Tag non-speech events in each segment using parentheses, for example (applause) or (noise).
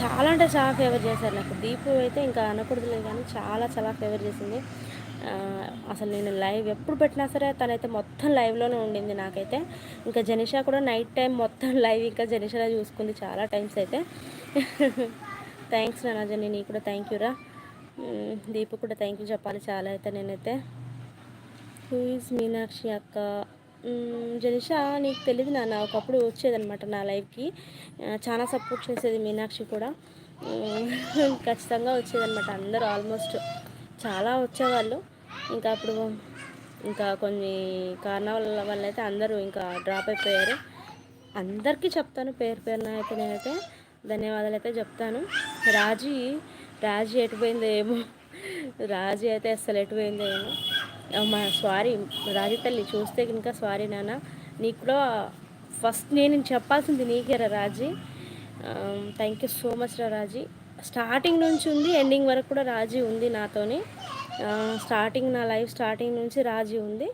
చాలా అంటే చాలా ఫేవర్ చేశారు. నాకు దీపు అయితే ఇంకా అనకూడదులేదు కానీ చాలా చాలా ఫేవర్ చేసింది. అసలు నేను లైవ్ ఎప్పుడు పెట్టినా సరే తనైతే మొత్తం లైవ్లోనే ఉండింది నాకైతే. ఇంకా జనిషా కూడా నైట్ టైం మొత్తం లైవ్ ఇంకా జనిషా చూసుకుంది చాలా టైమ్స్ అయితే. థ్యాంక్స్ నా జని నీ కూడా థ్యాంక్ యూరా దీపు కూడా థ్యాంక్ యూ చెప్పాలి చాలా అయితే నేనైతే. హూ ఈజ్ మీనాక్షి అక్క? జనిషా నీకు తెలియదు నాన్న ఒకప్పుడు వచ్చేదనమాట నా లైఫ్కి. చాలా సపోర్ట్ చేసేది మీనాక్షి కూడా. ఖచ్చితంగా వచ్చేదనమాట అందరూ ఆల్మోస్ట్ చాలా వచ్చేవాళ్ళు. ఇంకా అప్పుడు ఇంకా కొన్ని కారణాల వల్ల అయితే అందరూ ఇంకా డ్రాప్ అయిపోయారు. అందరికీ చెప్తాను పేరు పేరున అయితే నేనైతే ధన్యవాదాలు అయితే చెప్తాను. రాజీ రాజీ ఎటుపోయిందో ఏమో. రాజీ అయితే అస్సలు ఎటుపోయిందో ఏమో. మా సారీ రాజు తల్లి చూస్తే కనుక సారీ నాన్న నీకు కూడా ఫస్ట్ నేను చెప్పాల్సింది నీకేరా Raji. Thank you so much రా రాజీ. స్టార్టింగ్ నుంచి ఉంది ఎండింగ్ వరకు కూడా రాజీ ఉంది నాతోని. స్టార్టింగ్ నా లైఫ్ స్టార్టింగ్ నుంచి రాజీ ఉంది.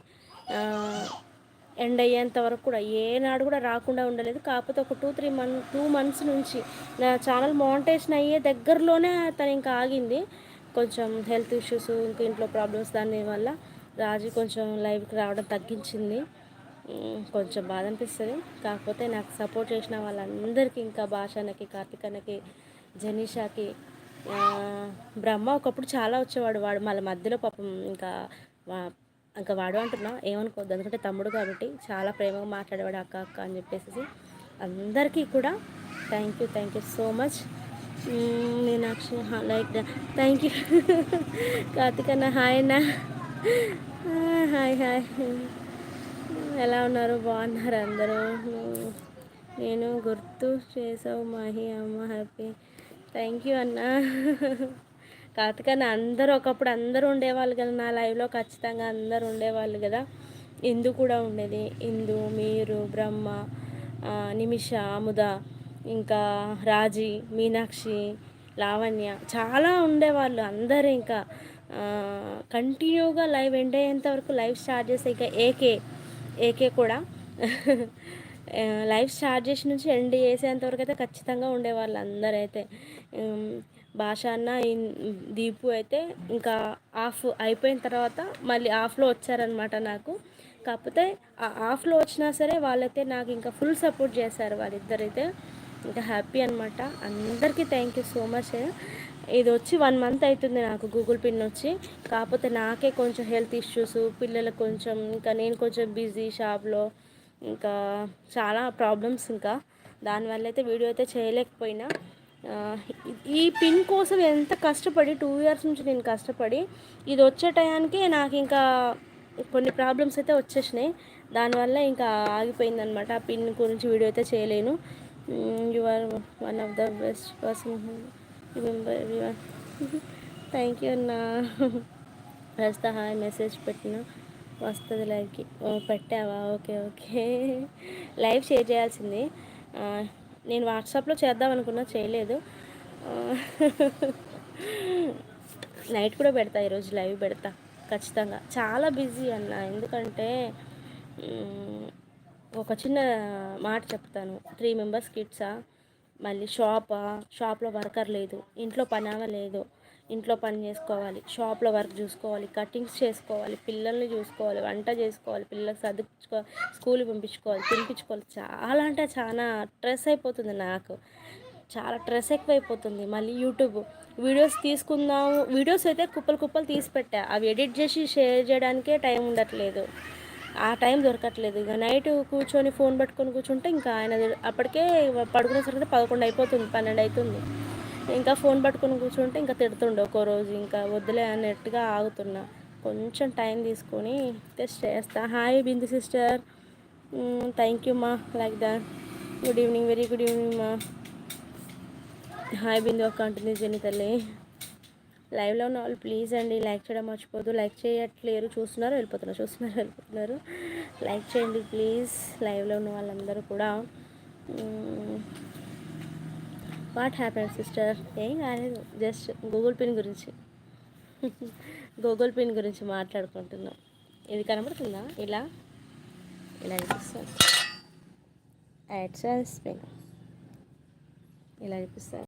ఎండ్ అయ్యేంత వరకు కూడా ఏనాడు కూడా రాకుండా ఉండలేదు. కాకపోతే ఒక two three month two months నుంచి నా ఛానల్ మౌంటేషన్ అయ్యే దగ్గరలోనే తను ఇంకా ఆగింది. కొంచెం హెల్త్ ఇష్యూస్ ఇంకా ఇంట్లో ప్రాబ్లమ్స్ దాని వల్ల. రాజు కొంచెం లైవ్కి రావడం తగ్గించింది. కొంచెం బాధ అనిపిస్తుంది కాకపోతే నాకు సపోర్ట్ చేసిన వాళ్ళందరికీ ఇంకా భాషానకి కార్తికన్నకి జనీషాకి బ్రహ్మ ఒకప్పుడు చాలా వచ్చేవాడు. వాడు మళ్ళీ మధ్యలో పాపం ఇంకా ఇంకా వాడు అంటున్నా ఏమనుకోవద్దు ఎందుకంటే తమ్ముడు కాబట్టి చాలా ప్రేమగా మాట్లాడేవాడు అక్క అక్క అని చెప్పేసి అందరికీ కూడా thank you thank you so much Meenakshi like thank you కార్తికన్న hi అన్న. Hi hi. ఎలా ఉన్నారు? బాగున్నారు అందరూ? నేను గుర్తు చేసావు మాహి అమ్మ హ్యాపీ. థ్యాంక్ యూ అన్న. కాకపోతే అందరూ ఒకప్పుడు అందరూ ఉండేవాళ్ళు కదా. నా లైవ్లో ఖచ్చితంగా అందరూ ఉండేవాళ్ళు కదా. ఇందు కూడా ఉండేది. ఇందు మీరు బ్రహ్మ నిమిష అముద ఇంకా రాజీ మీనాక్షి లావణ్య. చాలా ఉండేవాళ్ళు అందరూ ఇంకా. కంటిన్యూగా లైవ్ ఎండ్ అయ్యేంత వరకు లైవ్ స్టార్ట్ చేసే ఇక ఏకే ఏకే కూడా. లైవ్ స్టార్ట్ చేసి నుంచి ఎండ్ చేసేంత వరకు అయితే ఖచ్చితంగా ఉండేవాళ్ళు అందరూ అయితే భాష అన్న దీపు అయితే ఇంకా ఆఫ్ అయిపోయిన తర్వాత మళ్ళీ ఆఫ్లో వచ్చారనమాట నాకు. కాకపోతే ఆ ఆఫ్లో వచ్చినా సరే వాళ్ళైతే నాకు ఇంకా ఫుల్ సపోర్ట్ చేశారు వాళ్ళిద్దరైతే. ఇంకా హ్యాపీ అనమాట అందరికీ థ్యాంక్ యూ సో మచ్. ఇది వచ్చి వన్ మంత్ అవుతుంది నాకు గూగుల్ పిన్ వచ్చి. కాకపోతే నాకే కొంచెం హెల్త్ ఇష్యూస్ పిల్లలకు కొంచెం ఇంకా నేను కొంచెం బిజీ షాప్లో ఇంకా చాలా ప్రాబ్లమ్స్ ఇంకా. దానివల్ల అయితే వీడియో అయితే చేయలేకపోయినా. ఈ పిన్ కోసం ఎంత కష్టపడి టూ ఇయర్స్ నుంచి నేను కష్టపడి ఇది వచ్చే టయానికి నాకు ఇంకా కొన్ని ప్రాబ్లమ్స్ అయితే వచ్చేసినాయి. దానివల్ల ఇంకా ఆగిపోయిందనమాట ఆ పిన్ గురించి వీడియో అయితే చేయలేను. You are one of the best person remember everyone thank you అన్నా. వస్తా హాయ్ మెసేజ్ పెట్టిన. వస్తుంది లైవ్కి. పెట్టావా? Okay okay. లైవ్ షేర్ చేయాల్సింది. నేను వాట్సాప్లో చేద్దాం అనుకున్నా చేయలేదు. నైట్ కూడా పెడతా ఈరోజు లైవ్ పెడతా ఖచ్చితంగా. చాలా బిజీ అన్న ఎందుకంటే ఒక చిన్న మాట చెప్తాను. త్రీ మెంబర్స్ కిడ్సా? మళ్ళీ షాపా షాప్లో వర్కర్ లేదు. ఇంట్లో పని లేదు. ఇంట్లో పని చేసుకోవాలి. షాప్లో వర్క్ చూసుకోవాలి. కటింగ్స్ చేసుకోవాలి. పిల్లల్ని చూసుకోవాలి. వంట చేసుకోవాలి. పిల్లలకు చదువుకో స్కూల్ పంపించుకోవాలి. తినిపించుకోవాలి. చాలా అంటే చాలా స్ట్రెస్ అయిపోతుంది నాకు. చాలా స్ట్రెస్ ఎక్కువైపోతుంది. మళ్ళీ యూట్యూబ్. వీడియోస్ తీసుకుందాము. వీడియోస్ అయితే కుప్పలు కుప్పలు తీసి పెట్టా. అవి ఎడిట్ చేసి షేర్ చేయడానికే టైం ఉండట్లేదు. ఆ టైం దొరకట్లేదు. ఇక నైట్ కూర్చొని ఫోన్ పట్టుకొని కూర్చుంటే ఇంకా ఆయన అప్పటికే పడుకునేసరికి పదకొండు అయిపోతుంది పన్నెండు అవుతుంది ఇంకా ఫోన్ పట్టుకొని కూర్చుంటే ఇంకా తిడుతుండే ఒక్కో రోజు ఇంకా వద్దులే అన్నట్టుగా ఆగుతున్నా. కొంచెం టైం తీసుకొని టెస్ట్ చేస్తా. Hi Bindu sister. Thank you మా లైక్ దా good evening very good evening మా. హాయ్ బిందు అక్క అంటుంది జని తల్లి లైవ్లో ఉన్న వాళ్ళు ప్లీజ్ అండి లైక్ చేయడం మర్చిపోదు లైక్ చేయట్లేరు. చూస్తున్నారు వెళ్ళిపోతున్నారు. చూస్తున్నారు వెళ్ళిపోతున్నారు. లైక్ చేయండి ప్లీజ్. లైవ్లో ఉన్న వాళ్ళందరూ కూడా. వాట్ హ్యాపెన్ సిస్టర్ ఏం కాలేదు. జస్ట్ గూగుల్ పిన్ గురించి. (laughs) గూగుల్ పిన్ గురించి మాట్లాడుకుంటున్నాం. ఇది కనబడుతుందా? ఇలా? ఇలా చూపిస్తుంది యాడ్స్ పిన్ ఇలా చూపిస్తారు